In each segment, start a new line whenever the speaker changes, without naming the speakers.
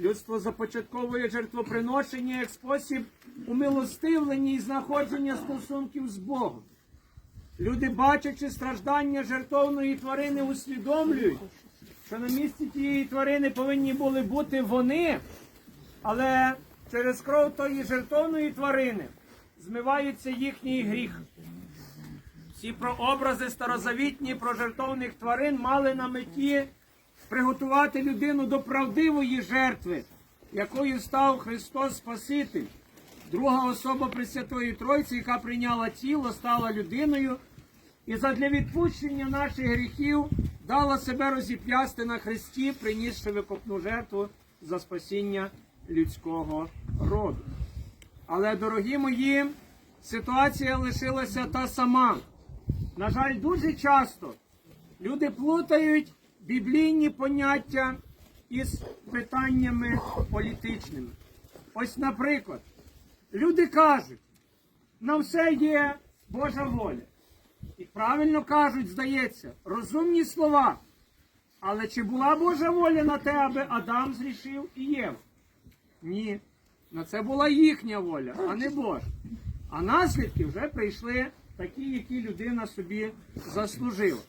Людство започатковує жертвоприношення як спосіб умилостивлення і знаходження стосунків з Богом. Люди, бачачи страждання жертовної тварини, усвідомлюють, що на місці тієї тварини повинні були бути вони, але через кров тої жертовної тварини змивається їхній гріх. Всі прообрази старозавітні про жертовних тварин мали на меті приготувати людину до правдивої жертви, якою став Христос Спаситель. Друга особа Пресвятої Тройці, яка прийняла тіло, стала людиною і задля відпущення наших гріхів дала себе розіп'ясти на хресті, принісши викопну жертву за спасіння людського роду. Але, дорогі мої, ситуація лишилася та сама. На жаль, дуже часто люди плутають біблійні поняття із питаннями політичними. Ось, наприклад, люди кажуть, на все є Божа воля. І правильно кажуть, здається, розумні слова. Але чи була Божа воля на те, аби Адам зрішив і Єва? Ні. На це була їхня воля, а не Божа. А наслідки вже прийшли такі, які людина собі заслужила.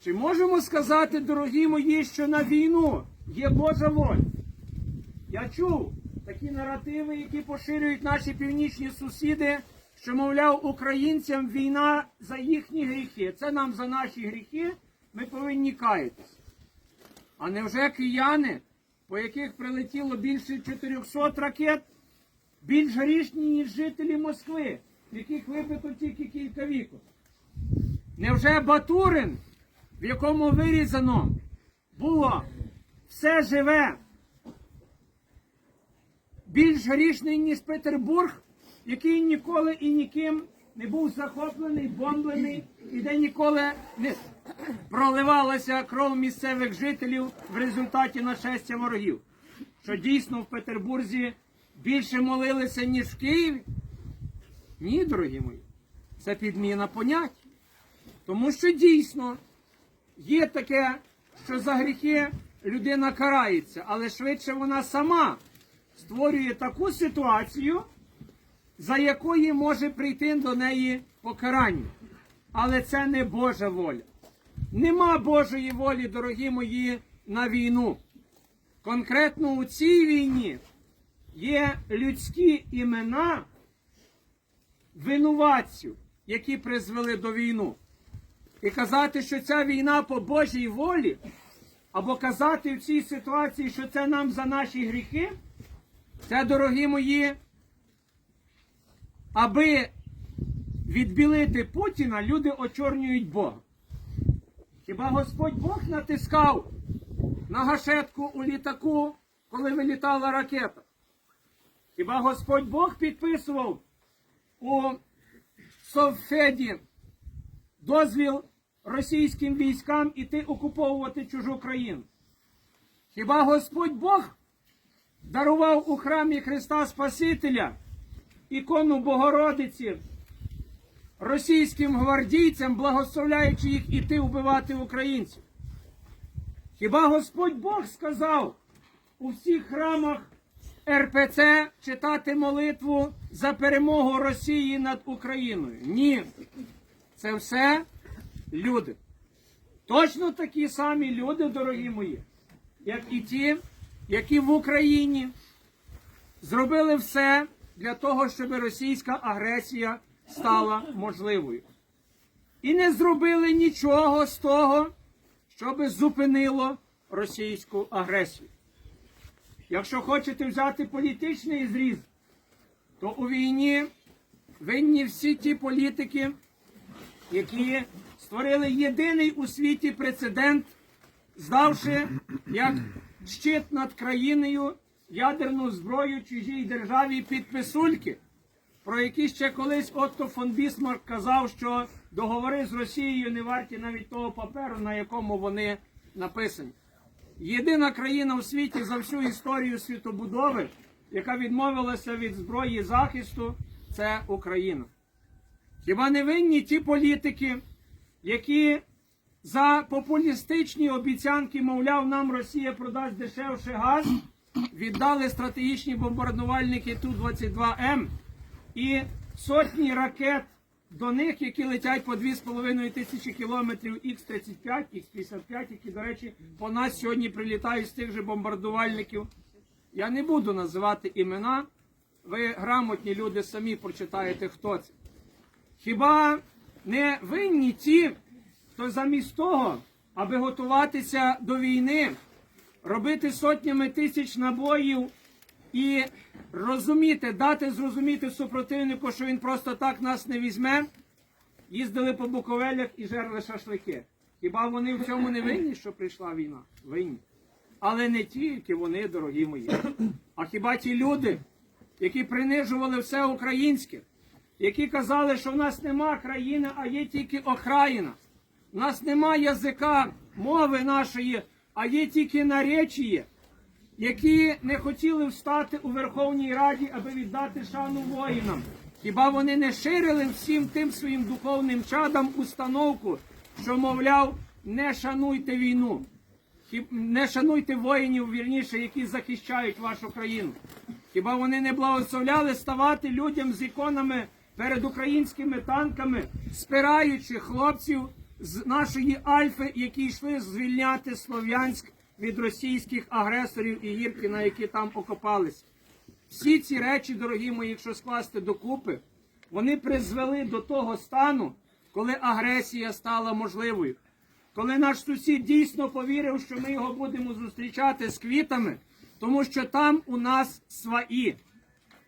Чи можемо сказати, дорогі мої, що на війну є Божа воля? Я чув такі наративи, які поширюють наші північні сусіди, що, мовляв, українцям війна за їхні гріхи. Це нам за наші гріхи, ми повинні каятися. А невже кияни, по яких прилетіло більше 400 ракет, більш грішні, ніж жителі Москви, яких вибито тільки кілька вікон? Невже Батурин, в якому вирізано було все живе, більш грішний, ніж Петербург, який ніколи і ніким не був захоплений, бомблений, і де ніколи не проливалася кров місцевих жителів в результаті нашестя ворогів. Що дійсно в Петербурзі більше молилися, ніж в Києві? Ні, дорогі мої, це підміна понять. Тому що дійсно є таке, що за гріхи людина карається, але швидше вона сама створює таку ситуацію, за якої може прийти до неї покарання. Але це не Божа воля. Нема Божої волі, дорогі мої, на війну. Конкретно у цій війні є людські імена винуватців, які призвели до війну. І казати, що ця війна по Божій волі, або казати в цій ситуації, що це нам за наші гріхи, це, дорогі мої, аби відбілити Путіна, люди очорнюють Бога. Хіба Господь Бог натискав на гашетку у літаку, коли вилітала ракета? Хіба Господь Бог підписував у Совфеді дозвіл російським військам іти окуповувати чужу країну? Хіба Господь Бог дарував у храмі Христа Спасителя ікону Богородиці російським гвардійцям, благословляючи їх іти вбивати українців? Хіба Господь Бог сказав у всіх храмах РПЦ читати молитву за перемогу Росії над Україною? Ні. Це все люди. Точно такі самі люди, дорогі мої, як і ті, які в Україні зробили все для того, щоб російська агресія стала можливою. І не зробили нічого з того, щоб зупинило російську агресію. Якщо хочете взяти політичний зріз, то у війні винні всі ті політики, які створили єдиний у світі прецедент, здавши як щит над країною ядерну зброю чужій державі під писульки, про які ще колись Отто фон Бісмарк казав, що договори з Росією не варті навіть того паперу, на якому вони написані. Єдина країна у світі за всю історію світобудови, яка відмовилася від зброї захисту, це Україна. Хіба не винні ті політики, які за популістичні обіцянки, мовляв, нам Росія продасть дешевше газ, віддали стратегічні бомбардувальники Ту-22М і сотні ракет до них, які летять по 2,5 тисячі кілометрів Х-35, Х-55, які, до речі, по нас сьогодні прилітають з тих же бомбардувальників. Я не буду називати імена. Ви грамотні люди самі прочитаєте, хто це. Хіба не винні ті, хто замість того, аби готуватися до війни, робити сотнями тисяч набоїв і розуміти, дати зрозуміти супротивнику, що він просто так нас не візьме, їздили по Буковелях і жерли шашлики. Хіба вони в цьому не винні, що прийшла війна? Винні. Але не тільки вони, дорогі мої, а хіба ті люди, які принижували все українське, які казали, що в нас нема країни, а є тільки окраїна. У нас нема язика, мови нашої, а є тільки наречіє, які не хотіли встати у Верховній Раді, аби віддати шану воїнам. Хіба вони не ширили всім тим своїм духовним чадам установку, що, мовляв, не шануйте війну, не шануйте воїнів, вірніше, які захищають вашу країну. Хіба вони не благословляли ставати людям з іконами перед українськими танками, спираючи хлопців з нашої Альфи, які йшли звільняти Слов'янськ від російських агресорів і гірки, на які там окопалися? Всі ці речі, дорогі мої, якщо скласти докупи, вони призвели до того стану, коли агресія стала можливою. Коли наш сусід дійсно повірив, що ми його будемо зустрічати з квітами, тому що там у нас свої.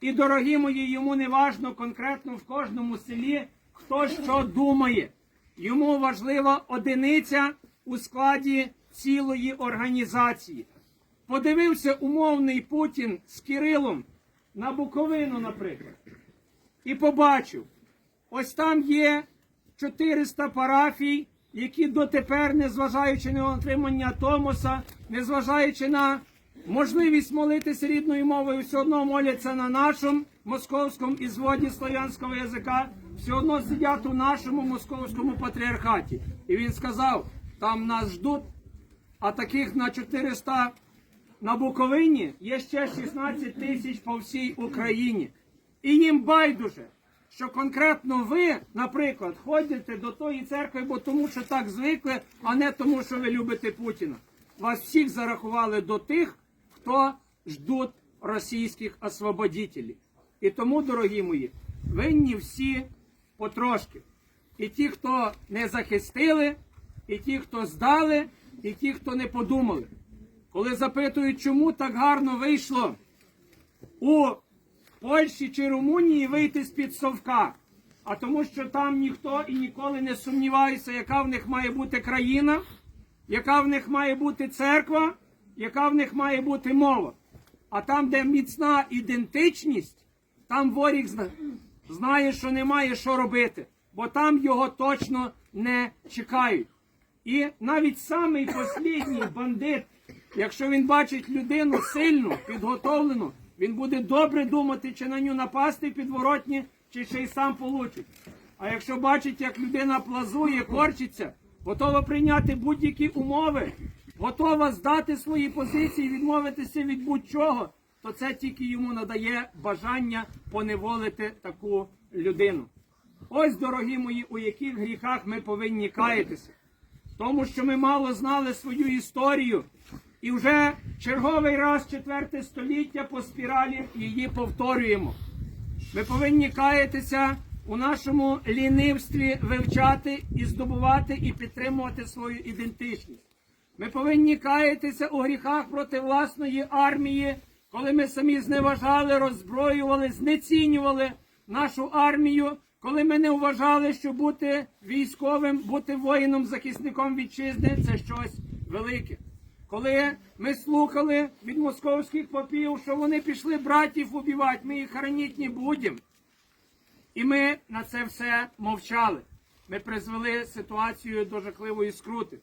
І, дорогі мої, йому не важно конкретно в кожному селі, хто що думає. Йому важлива одиниця у складі цілої організації. Подивився умовний Путін з Кирилом на Буковину, наприклад, і побачив, ось там є 400 парафій, які дотепер, незважаючи на отримання Томоса, незважаючи на можливість молитися рідною мовою, все одно моляться на нашому московському і зводі слов'янського язика, все одно сидять у нашому московському патріархаті. І він сказав, там нас ждуть, а таких на 400 на Буковині є ще 16 тисяч по всій Україні. І їм байдуже, що конкретно ви, наприклад, ходите до тої церкви, бо тому, що так звикли, а не тому, що ви любите Путіна. Вас всіх зарахували до тих, хто ждуть російських освободителів. І тому, дорогі мої, винні всі потрошки. І ті, хто не захистили, і ті, хто здали, і ті, хто не подумали. Коли запитують, чому так гарно вийшло у Польщі чи Румунії вийти з-під совка, а тому, що там ніхто і ніколи не сумнівається, яка в них має бути країна, яка в них має бути церква, яка в них має бути мова. А там, де міцна ідентичність, там воріг знає, що немає що робити, бо там його точно не чекають. І навіть самий послідній бандит, якщо він бачить людину сильну, підготовлену, він буде добре думати, чи на нього напасти підворотні, чи ще й сам получить. А якщо бачить, як людина плазує, корчиться, готова прийняти будь-які умови, готова здати свої позиції, відмовитися від будь-чого, то це тільки йому надає бажання поневолити таку людину. Ось, дорогі мої, у яких гріхах ми повинні каятися. Тому що ми мало знали свою історію, і вже черговий раз, четверте століття по спіралі її повторюємо. Ми повинні каятися у нашому лінивстві вивчати і здобувати і підтримувати свою ідентичність. Ми повинні каятися у гріхах проти власної армії, коли ми самі зневажали, роззброювали, знецінювали нашу армію, коли ми не вважали, що бути військовим, бути воїном, захисником вітчизни це щось велике. Коли ми слухали від московських попів, що вони пішли братів убивати, ми їх хоронити не будемо. І ми на це все мовчали. Ми призвели ситуацію до жахливої скрути.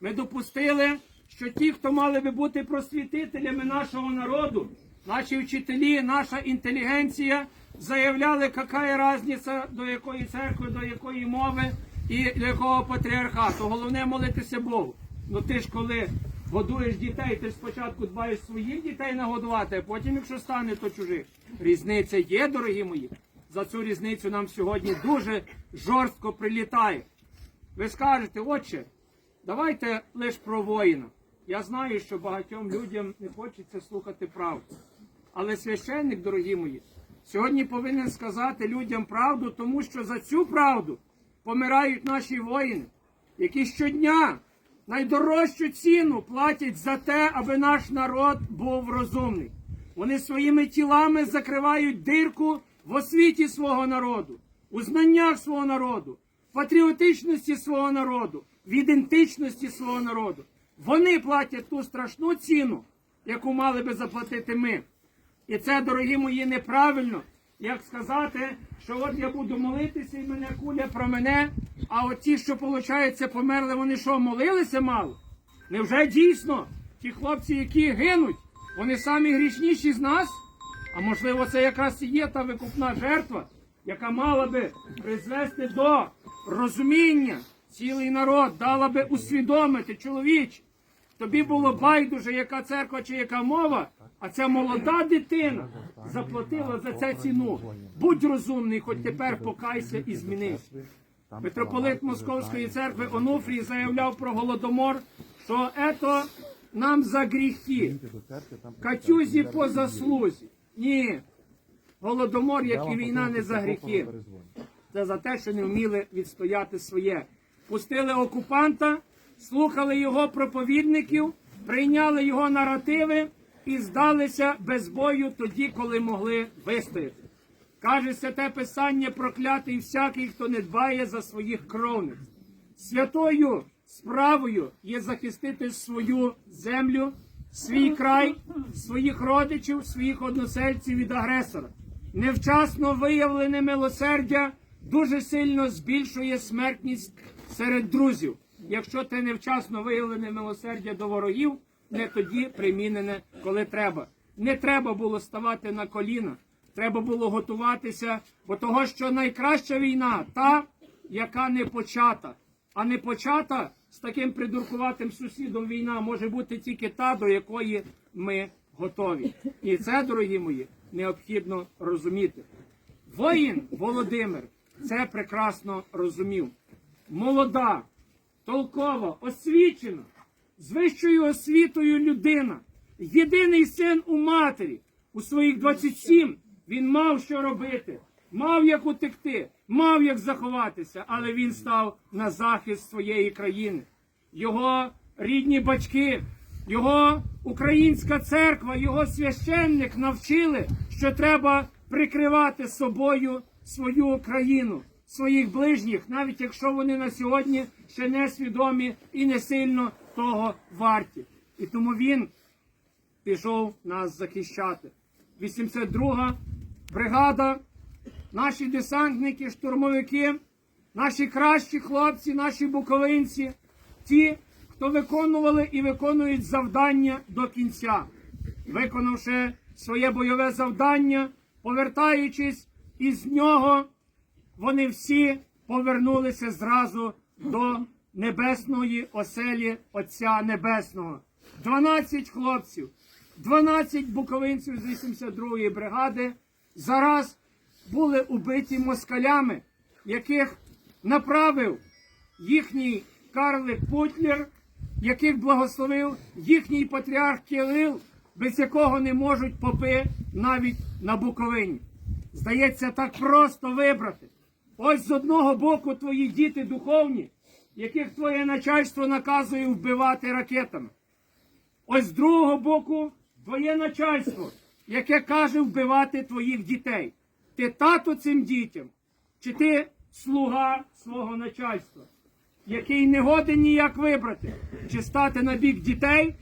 Ми допустили, що ті, хто мали би бути просвітителями нашого народу, наші вчителі, наша інтелігенція, заявляли, яка різниця до якої церкви, до якої мови, і до якого патріархату. Головне молитися Богу. Ну ти ж коли годуєш дітей, ти ж спочатку дбаєш своїх дітей нагодувати, а потім, якщо стане, то чужих. Різниця є, дорогі мої. За цю різницю нам сьогодні дуже жорстко прилітає. Ви скажете, отче, давайте лише про воїна. Я знаю, що багатьом людям не хочеться слухати правду. Але священник, дорогі мої, сьогодні повинен сказати людям правду, тому що за цю правду помирають наші воїни, які щодня найдорожчу ціну платять за те, аби наш народ був розумний. Вони своїми тілами закривають дирку в освіті свого народу, у знаннях свого народу, в патріотичності свого народу, в ідентичності свого народу. Вони платять ту страшну ціну, яку мали би заплатити ми. І це, дорогі мої, неправильно. Як сказати, що от я буду молитися і мене куля про мене, а от ті, що, виходить, померли, вони що, молилися мало? Невже дійсно ті хлопці, які гинуть, вони самі грішніші з нас? А можливо, це якраз і є та викупна жертва, яка мала би призвести до розуміння цілий народ, дала би усвідомити чоловіч. Тобі було байдуже, яка церква чи яка мова, а ця молода дитина заплатила за це ціну. Будь розумний, хоч тепер покайся і змінись. Митрополит Московської церкви Онуфрій заявляв про голодомор, що ето нам за гріхи, катюзі по заслузі. Ні. Голодомор, як і війна, не за гріхи. Це за те, що не вміли відстояти своє. Пустили окупанта, слухали його проповідників, прийняли його наративи і здалися без бою тоді, коли могли вистояти. Каже святе писання проклятий всякий, хто не дбає за своїх кровниць. Святою справою є захистити свою землю, свій край, своїх родичів, своїх односельців від агресора. Невчасно виявлене милосердя дуже сильно збільшує смертність серед друзів. Якщо те невчасно виявлене милосердя до ворогів, не тоді примінене, коли треба. Не треба було ставати на коліна, треба було готуватися, бо того, що найкраща війна та, яка не почата. А не почата з таким придуркуватим сусідом війна може бути тільки та, до якої ми готові. І це, дорогі мої, необхідно розуміти. Воїн Володимир це прекрасно розумів. Молода, толкова, освічена, з вищою освітою людина, єдиний син у матері. У своїх 27 він мав що робити, мав як утекти, мав як заховатися, але він став на захист своєї країни. Його рідні батьки, його українська церква, його священник навчили, що треба прикривати собою свою країну, своїх ближніх, навіть якщо вони на сьогодні ще не свідомі і не сильно того варті. І тому він пішов нас захищати. 82-га бригада, наші десантники, штурмовики, наші кращі хлопці, наші буковинці, ті, хто виконували і виконують завдання до кінця, виконавши своє бойове завдання, повертаючись із нього, вони всі повернулися зразу до небесної оселі Отця Небесного. 12 хлопців, 12 буковинців з 82-ї бригади зараз були убиті москалями, яких направив їхній карлик Путлер, яких благословив їхній патріарх Кирил, без якого не можуть попи навіть на Буковині. Здається, так просто вибрати. Ось з одного боку твої діти духовні, яких твоє начальство наказує вбивати ракетами. Ось з другого боку твоє начальство, яке каже вбивати твоїх дітей. Ти тато цим дітям, чи ти слуга свого начальства, який не годен ніяк вибрати, чи стати на бік дітей,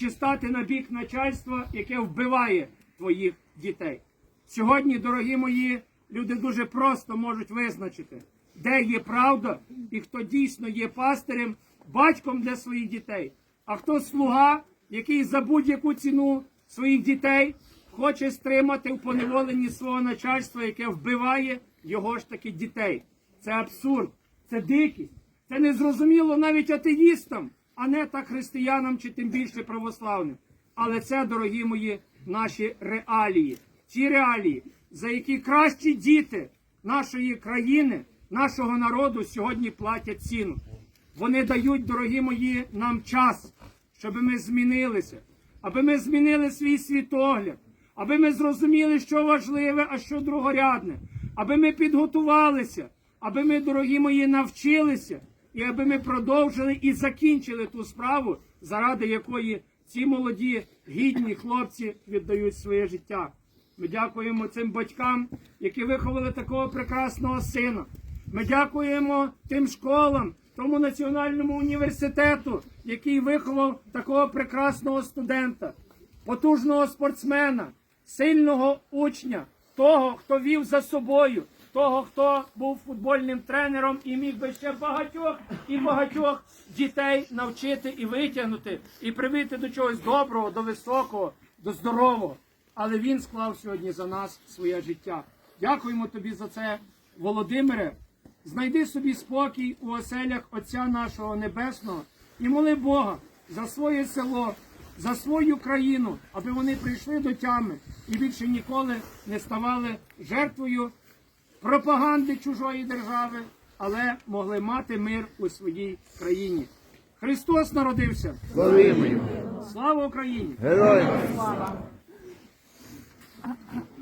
чи стати на бік начальства, яке вбиває твоїх дітей. Сьогодні, дорогі мої, люди дуже просто можуть визначити, де є правда і хто дійсно є пастирем, батьком для своїх дітей, а хто слуга, який за будь-яку ціну своїх дітей хоче стримати в поневоленні свого начальства, яке вбиває його ж таки дітей. Це абсурд. Це дикість. Це незрозуміло навіть атеїстам, а не так християнам чи тим більше православним. Але це, дорогі мої, наші реалії. Ті реалії, за які кращі діти нашої країни, нашого народу сьогодні платять ціну. Вони дають, дорогі мої, нам час, щоб ми змінилися, аби ми змінили свій світогляд, аби ми зрозуміли, що важливе, а що другорядне, аби ми підготувалися, аби ми, дорогі мої, навчилися, і аби ми продовжили і закінчили ту справу, заради якої ці молоді гідні хлопці віддають своє життя. Ми дякуємо цим батькам, які виховали такого прекрасного сина. Ми дякуємо тим школам, тому національному університету, який виховав такого прекрасного студента, потужного спортсмена, сильного учня, того, хто вів за собою, того, хто був футбольним тренером і міг би ще багатьох і багатьох дітей навчити і витягнути, і привити до чогось доброго, до високого, до здорового. Але він склав сьогодні за нас своє життя. Дякуємо тобі за це, Володимире. Знайди собі спокій у оселях Отця нашого Небесного і моли Бога за своє село, за свою країну, аби вони прийшли до тями і більше ніколи не ставали жертвою пропаганди чужої держави, але могли мати мир у своїй країні. Христос народився! Слава Україні!
Героям!
Слава. Uh-huh.